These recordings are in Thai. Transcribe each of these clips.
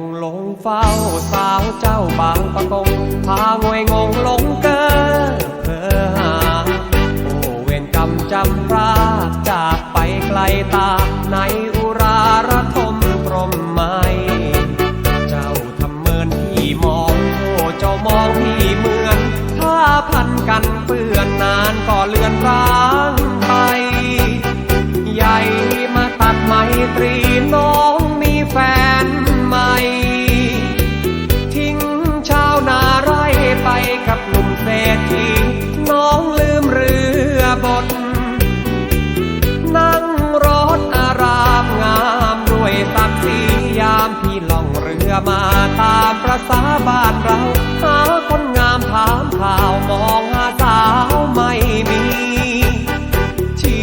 งหลงเฝ้าสาวเจ้าบางประกงพางวยงงลงเกอเพอหาโอเวรกรรมจำพรากจากไปไกลตาในอุราระทมกรมไม้เจ้าทำเมินพี่มองโอ้เจ้ามองพี่เหมือน ถ้าพันกันเปื้อนนานก็เลือนร้าาบ้านเราหาคนงามถามข่าวมองหาสาวไม่มี ชี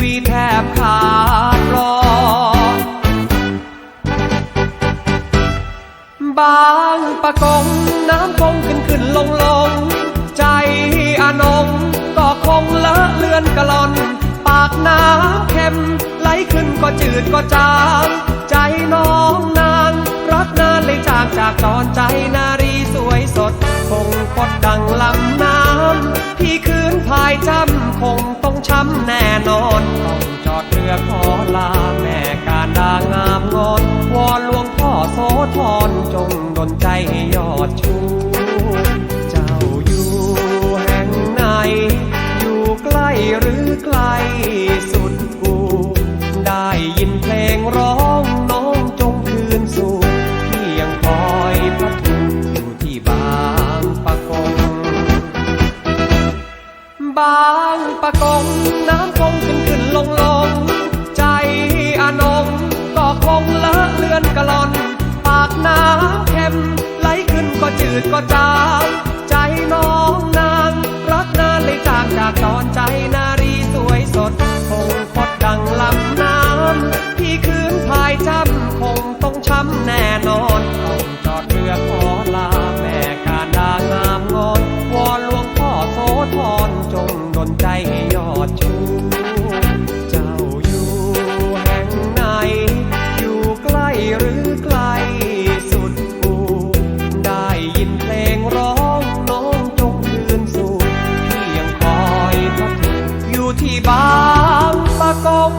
วิตแทบขาดลอยบางปะกงน้ำคงขึ้นขึ้นลงลง ใจอนงก็คงเลอะเลือนกะลอน ปากน้ำเค็มไหลขึ้นก็จืดก็จาง ใจน้องนางรักนานเลยจากจากตอนใจนา คงต้องช้ำแน่นอน ต้องจอดเรือขอลาางปะกงน้ำคงขึ้นขึ้นลงลง ใจอนงก็คงเลอะเลือนกะลอน ปากน้ำเค็มไหลขึ้นก็จืดก็จาง นใจยอดชู เจ้าอยู่แห่งไหน อยู่ใกล้หรือไกลสุดหูได้ยินเพลงร้องน้องจงคืนสู่ที่ยงคอยพักอยู่ที่บางปะกง